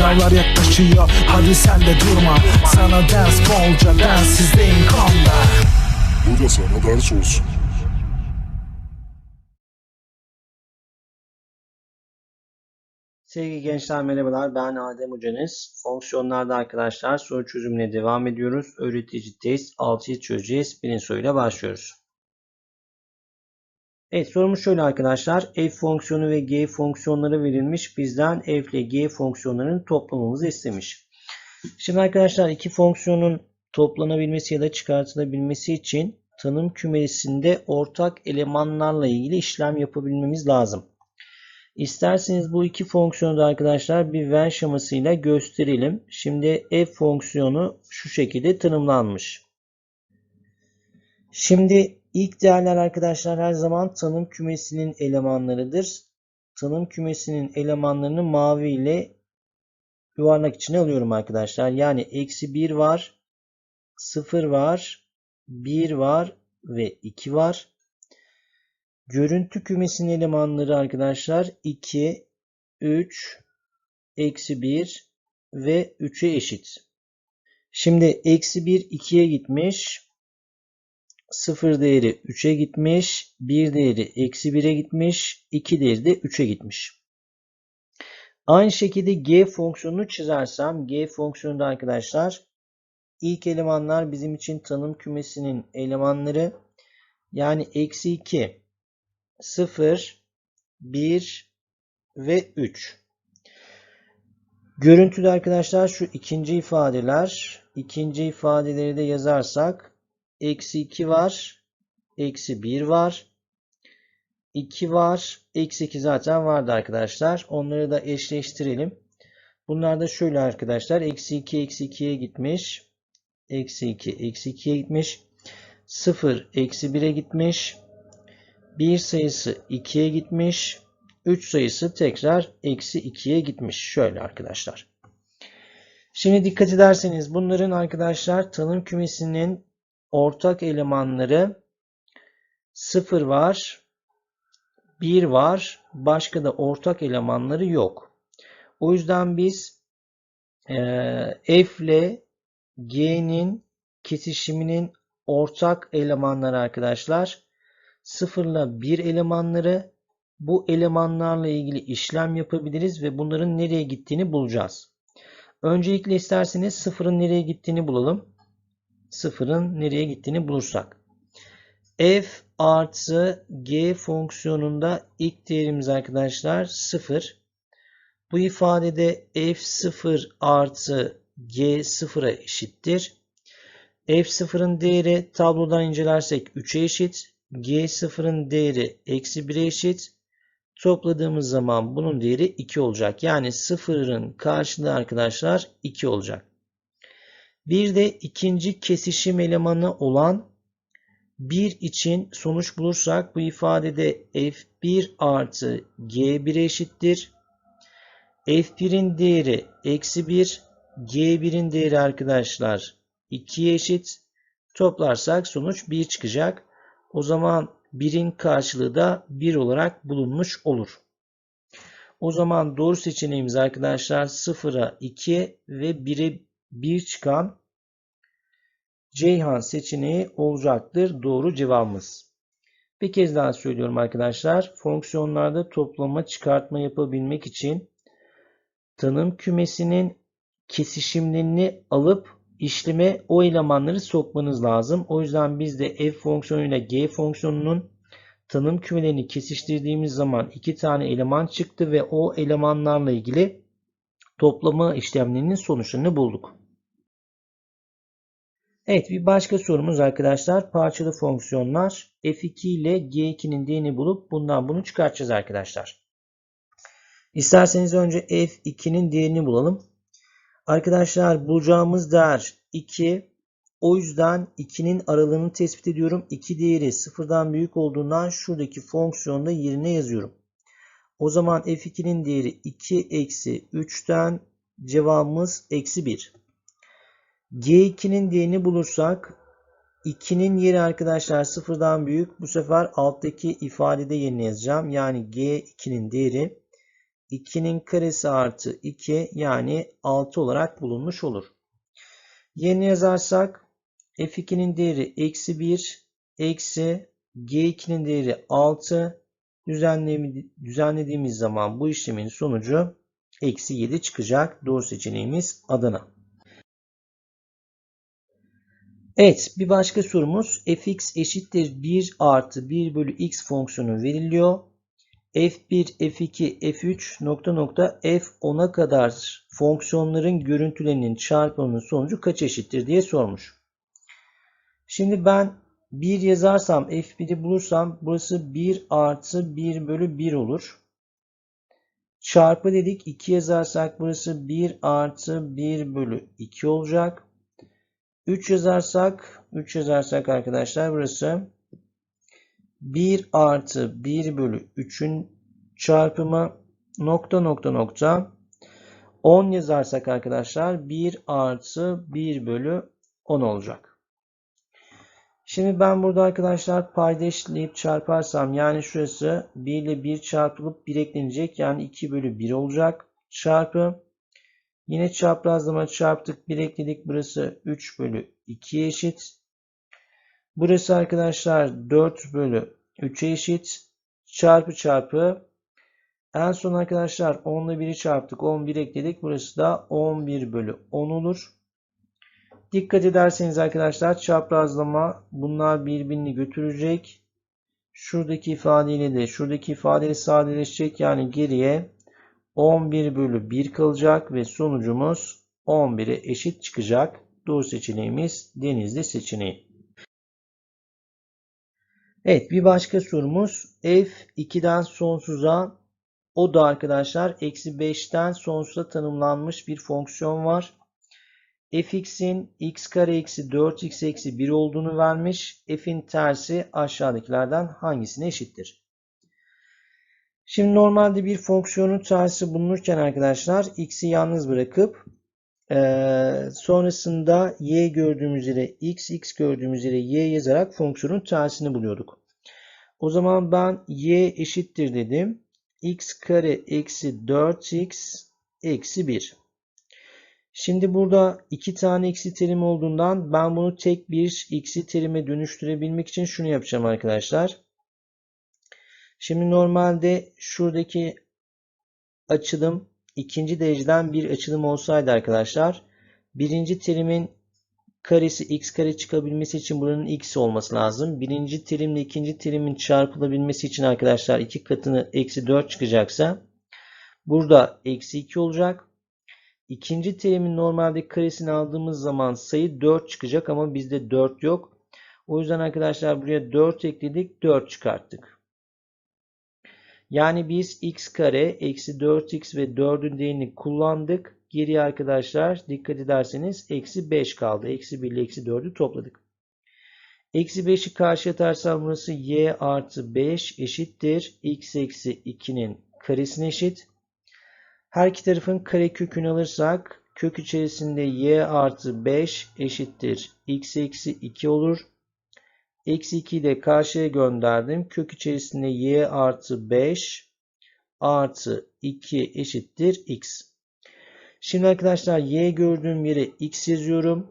Sınavlar yaklaşıyor hadi sen de durma Sana ders bolca densizdeyim konda Bu da sana ders olsun. Sevgili gençler merhabalar ben Adem Hocanız. Fonksiyonlarda arkadaşlar soru çözümüne devam ediyoruz. Öğretici test 6'yı çözeceğiz. Birinci soruyla başlıyoruz. Evet sorumuz şöyle arkadaşlar. f fonksiyonu ve g fonksiyonları verilmiş. Bizden f ile g fonksiyonlarının toplamımızı istemiş. Şimdi arkadaşlar iki fonksiyonun toplanabilmesi ya da çıkartılabilmesi için tanım kümesinde ortak elemanlarla ilgili işlem yapabilmemiz lazım. İsterseniz bu iki fonksiyonu da arkadaşlar bir Venn şemasıyla gösterelim. Şimdi f fonksiyonu şu şekilde tanımlanmış. Şimdi ilk değerler arkadaşlar her zaman tanım kümesinin elemanlarıdır. Tanım kümesinin elemanlarını mavi ile yuvarlak içine alıyorum arkadaşlar. Yani eksi 1 var, 0 var, 1 var ve 2 var. Görüntü kümesinin elemanları arkadaşlar 2, 3, eksi 1 ve 3'e eşit. Şimdi eksi 1 2'ye gitmiş. 0 değeri 3'e gitmiş. 1 değeri eksi 1'e gitmiş. 2 değeri de 3'e gitmiş. Aynı şekilde g fonksiyonunu çizersem g fonksiyonunda arkadaşlar ilk elemanlar bizim için tanım kümesinin elemanları yani eksi 2 0, 1 ve 3. Görüntüde arkadaşlar şu ikinci ifadeler. ikinci ifadeleri de yazarsak eksi 2 var, eksi 1 var, 2 var, eksi 2 zaten vardı arkadaşlar. Onları da eşleştirelim. Bunlar da şöyle arkadaşlar. Eksi 2, eksi 2'ye gitmiş. Eksi 2, eksi 2'ye gitmiş. 0, eksi 1'e gitmiş. 1 sayısı 2'ye gitmiş. 3 sayısı tekrar eksi 2'ye gitmiş. Şöyle arkadaşlar. Şimdi dikkat ederseniz bunların arkadaşlar tanım kümesinin ortak elemanları 0 var. 1 var. Başka da ortak elemanları yok. O yüzden biz e, f ile g'nin kesişiminin ortak elemanları arkadaşlar 0 ile 1 elemanları bu elemanlarla ilgili işlem yapabiliriz ve bunların nereye gittiğini bulacağız. Öncelikle isterseniz 0'ın nereye gittiğini bulalım. 0'ın nereye gittiğini bulursak. f artı g fonksiyonunda ilk değerimiz arkadaşlar 0. Bu ifadede f0 artı g 0'a eşittir. f0'ın değeri tablodan incelersek 3'e eşit. G0'ın değeri eksi 1'e eşit. Topladığımız zaman bunun değeri 2 olacak. Yani 0'ın karşılığı arkadaşlar 2 olacak. Bir de ikinci kesişim elemanı olan 1 için sonuç bulursak bu ifadede f1 artı g1'e eşittir. f1'in değeri eksi 1, g1'in değeri arkadaşlar 2'ye eşit. Toplarsak sonuç 1 çıkacak. O zaman 1'in karşılığı da 1 olarak bulunmuş olur. O zaman doğru seçeneğimiz arkadaşlar 0'a 2 ve 1'e 1 çıkan Ceyhan seçeneği olacaktır. Doğru cevabımız. Bir kez daha söylüyorum arkadaşlar. Fonksiyonlarda toplama çıkartma yapabilmek için tanım kümesinin kesişimlerini alıp işleme o elemanları sokmanız lazım. O yüzden biz de f fonksiyonuyla g fonksiyonunun tanım kümelerini kesiştirdiğimiz zaman iki tane eleman çıktı ve o elemanlarla ilgili toplama işlemlerinin sonuçlarını bulduk. Evet bir başka sorumuz arkadaşlar. Parçalı fonksiyonlar f2 ile g2'nin değerini bulup bundan bunu çıkartacağız arkadaşlar. İsterseniz önce f2'nin değerini bulalım. Arkadaşlar bulacağımız değer 2. O yüzden 2'nin aralığını tespit ediyorum. 2 değeri sıfırdan büyük olduğundan şuradaki fonksiyonda yerine yazıyorum. O zaman f2'nin değeri 2 eksi 3'ten cevabımız eksi 1. g2'nin değerini bulursak 2'nin yeri arkadaşlar sıfırdan büyük. Bu sefer alttaki ifadede yerine yazacağım. Yani g2'nin değeri 2'nin karesi artı 2 yani 6 olarak bulunmuş olur. Yerine yazarsak f2'nin değeri eksi 1 eksi g2'nin değeri 6 düzenlediğimiz zaman bu işlemin sonucu eksi 7 çıkacak. Doğru seçeneğimiz Adana. Evet bir başka sorumuz fx eşittir 1 artı 1 bölü x fonksiyonu veriliyor. f1, f2, f3 nokta nokta f10'a kadar fonksiyonların görüntülerinin çarpımının sonucu kaç eşittir diye sormuş. Şimdi ben 1 yazarsam f1'i bulursam burası 1 artı 1 bölü 1 olur. Çarpı dedik 2 yazarsak burası 1 artı 1 bölü 2 olacak. 3 yazarsak 3 yazarsak arkadaşlar burası 1 artı 1 bölü 3'ün çarpımı nokta nokta nokta 10 yazarsak arkadaşlar 1 artı 1 bölü 10 olacak. Şimdi ben burada arkadaşlar payda çarparsam yani şurası 1 ile 1 çarpılıp 1 eklenecek yani 2 bölü 1 olacak. Çarpı yine çaprazlama çarptık 1 ekledik burası 3 bölü 2 eşit. Burası arkadaşlar 4 bölü 3'e eşit. Çarpı çarpı en son arkadaşlar 10 ile 1'i çarptık 11 ekledik burası da 11 bölü 10 olur. Dikkat ederseniz arkadaşlar çaprazlama bunlar birbirini götürecek. Şuradaki ifadeyle de şuradaki ifadeyle sadeleşecek. Yani geriye 11 bölü 1 kalacak ve sonucumuz 11'e eşit çıkacak. Doğru seçeneğimiz Denizli seçeneği. Evet bir başka sorumuz f 2'den sonsuza o da arkadaşlar eksi 5'ten sonsuza tanımlanmış bir fonksiyon var fx'in x kare eksi 4x eksi 1 olduğunu vermiş. f'in tersi aşağıdakilerden hangisine eşittir? Şimdi normalde bir fonksiyonun tersi bulunurken arkadaşlar x'i yalnız bırakıp e, sonrasında y gördüğümüz yere x, x gördüğümüz yere y yazarak fonksiyonun tersini buluyorduk. O zaman ben y eşittir dedim. x kare eksi 4x eksi 1. Şimdi burada iki tane x'i terim olduğundan ben bunu tek bir x'i terime dönüştürebilmek için şunu yapacağım arkadaşlar. Şimdi normalde şuradaki açılım ikinci dereceden bir açılım olsaydı arkadaşlar birinci terimin karesi x kare çıkabilmesi için buranın x olması lazım. Birinci terimle ikinci terimin çarpılabilmesi için arkadaşlar iki katını eksi 4 çıkacaksa burada eksi 2 olacak. İkinci terimin normalde karesini aldığımız zaman sayı 4 çıkacak ama bizde 4 yok. O yüzden arkadaşlar buraya 4 ekledik 4 çıkarttık. Yani biz x kare eksi 4x ve 4'ün değerini kullandık. Geriye arkadaşlar dikkat ederseniz eksi 5 kaldı. Eksi 1 ile eksi 4'ü topladık. Eksi 5'i karşı atarsam burası y artı 5 eşittir. x eksi 2'nin karesine eşit. Her iki tarafın karekökünü alırsak kök içerisinde y artı 5 eşittir x eksi 2 olur. Eksi 2'yi de karşıya gönderdim. Kök içerisinde y artı 5 artı 2 eşittir x. Şimdi arkadaşlar y gördüğüm yere x yazıyorum.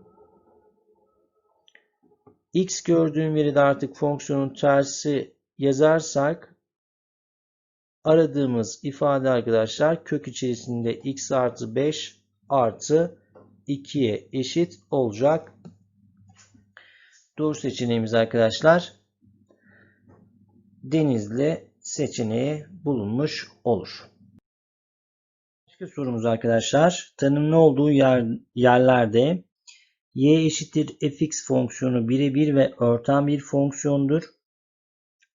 x gördüğüm yere de artık fonksiyonun tersi yazarsak aradığımız ifade arkadaşlar kök içerisinde x artı 5 artı 2'ye eşit olacak. Doğru seçeneğimiz arkadaşlar Denizli seçeneği bulunmuş olur. Başka sorumuz arkadaşlar. Tanımlı olduğu yer, yerlerde y eşittir fx fonksiyonu birebir ve örten bir fonksiyondur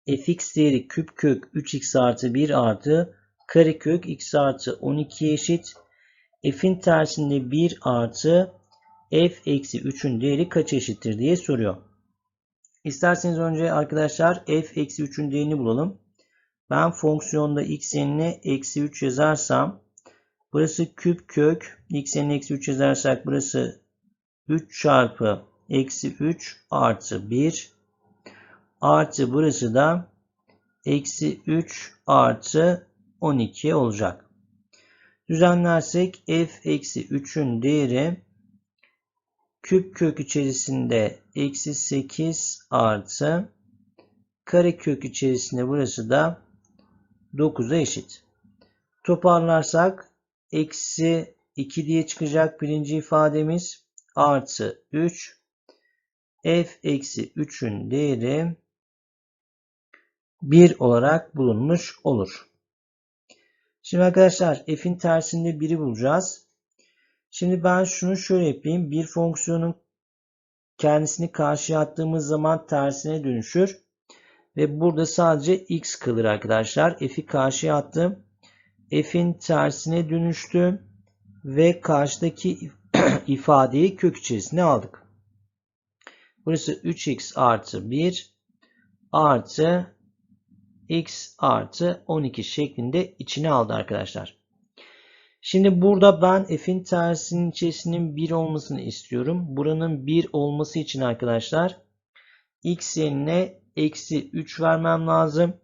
fx değeri küp kök 3x artı 1 artı karekök x artı 12 eşit. f'in tersinde 1 artı f eksi 3'ün değeri kaç eşittir diye soruyor. İsterseniz önce arkadaşlar f eksi 3'ün değerini bulalım. Ben fonksiyonda x yerine eksi 3 yazarsam burası küp kök x yerine eksi 3 yazarsak burası 3 çarpı eksi 3 artı 1 artı burası da eksi 3 artı 12 olacak. Düzenlersek f eksi 3'ün değeri küp kök içerisinde eksi 8 artı kare kök içerisinde burası da 9'a eşit. Toparlarsak eksi 2 diye çıkacak birinci ifademiz artı 3 f eksi 3'ün değeri 1 olarak bulunmuş olur. Şimdi arkadaşlar f'in tersinde 1'i bulacağız. Şimdi ben şunu şöyle yapayım. Bir fonksiyonun kendisini karşıya attığımız zaman tersine dönüşür. Ve burada sadece x kalır arkadaşlar. F'i karşıya attım. F'in tersine dönüştü. Ve karşıdaki ifadeyi kök içerisine aldık. Burası 3x artı 1 artı x artı 12 şeklinde içine aldı arkadaşlar. Şimdi burada ben f'in tersinin içerisinin 1 olmasını istiyorum. Buranın 1 olması için arkadaşlar x yerine eksi 3 vermem lazım.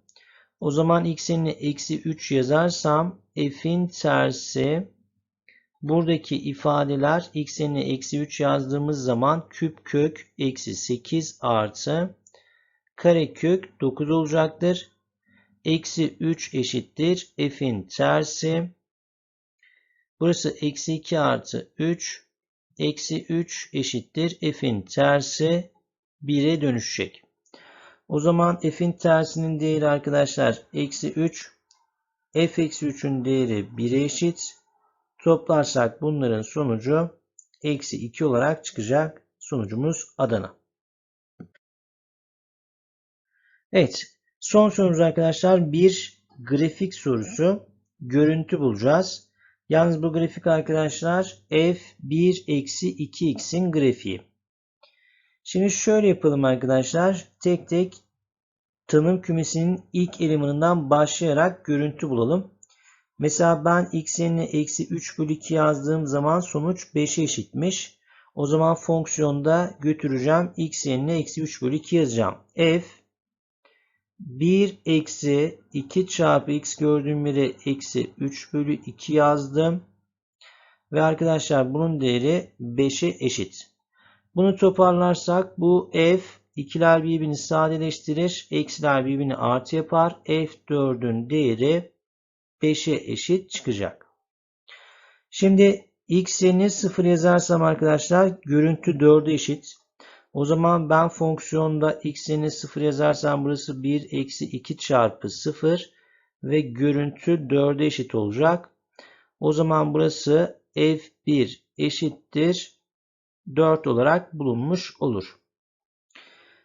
O zaman x yerine eksi 3 yazarsam f'in tersi buradaki ifadeler x yerine eksi 3 yazdığımız zaman küp kök eksi 8 artı kare kök 9 olacaktır. Eksi 3 eşittir f'in tersi. Burası eksi 2 artı 3. Eksi 3 eşittir f'in tersi 1'e dönüşecek. O zaman f'in tersinin değeri arkadaşlar eksi 3. f eksi 3'ün değeri 1'e eşit. Toplarsak bunların sonucu eksi 2 olarak çıkacak. Sonucumuz Adana. Evet. Son sorumuz arkadaşlar bir grafik sorusu. Görüntü bulacağız. Yalnız bu grafik arkadaşlar f1 eksi 2x'in grafiği. Şimdi şöyle yapalım arkadaşlar. Tek tek tanım kümesinin ilk elemanından başlayarak görüntü bulalım. Mesela ben x yerine eksi 3 bölü 2 yazdığım zaman sonuç 5'e eşitmiş. O zaman fonksiyonda götüreceğim. x yerine eksi 3 bölü 2 yazacağım. f 1 eksi 2 çarpı x gördüğüm yere eksi 3 bölü 2 yazdım. Ve arkadaşlar bunun değeri 5'e eşit. Bunu toparlarsak bu f ikiler birbirini sadeleştirir. Eksiler birbirini artı yapar. f4'ün değeri 5'e eşit çıkacak. Şimdi x yerine 0 yazarsam arkadaşlar görüntü 4'e eşit. O zaman ben fonksiyonda x yerine 0 yazarsam burası 1 eksi 2 çarpı 0 ve görüntü 4'e eşit olacak. O zaman burası f1 eşittir 4 olarak bulunmuş olur.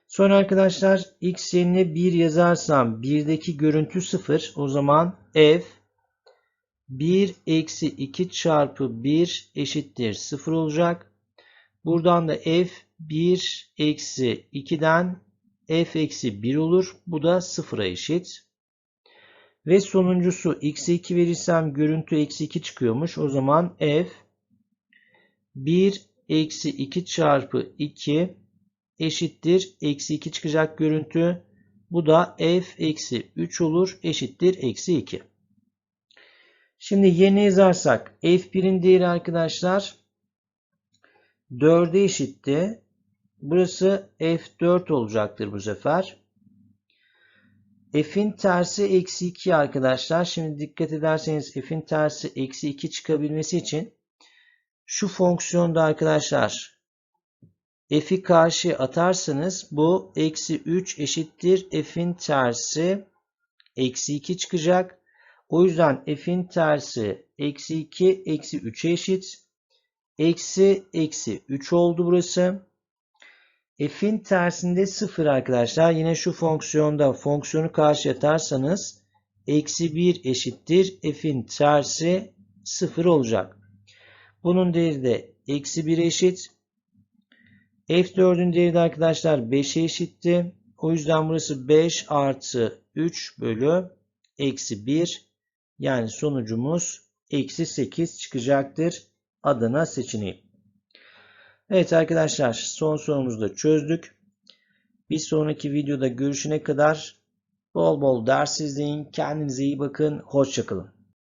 Sonra arkadaşlar x yerine 1 yazarsam 1'deki görüntü 0 o zaman f 1 eksi 2 çarpı 1 eşittir 0 olacak. Buradan da f 1 eksi 2'den f eksi 1 olur. Bu da 0'a eşit. Ve sonuncusu x'e 2 verirsem görüntü eksi 2 çıkıyormuş. O zaman f 1 eksi 2 çarpı 2 eşittir. Eksi 2 çıkacak görüntü. Bu da f eksi 3 olur. Eşittir. Eksi 2. Şimdi yerine yazarsak f1'in değeri arkadaşlar 4'e eşitti. Burası f4 olacaktır bu sefer. f'in tersi eksi 2 arkadaşlar. Şimdi dikkat ederseniz f'in tersi eksi 2 çıkabilmesi için şu fonksiyonda arkadaşlar f'i karşı atarsanız bu eksi 3 eşittir f'in tersi eksi 2 çıkacak. O yüzden f'in tersi eksi 2 eksi 3'e eşit. Eksi eksi 3 oldu burası. F'in tersinde 0 arkadaşlar. Yine şu fonksiyonda fonksiyonu karşı atarsanız eksi 1 eşittir. F'in tersi 0 olacak. Bunun değeri de eksi 1 eşit. F4'ün değeri de arkadaşlar 5'e eşitti. O yüzden burası 5 artı 3 bölü eksi 1. Yani sonucumuz eksi 8 çıkacaktır. Adana seçeneği. Evet arkadaşlar son sorumuzu da çözdük. Bir sonraki videoda görüşene kadar bol bol ders izleyin. Kendinize iyi bakın. Hoşçakalın.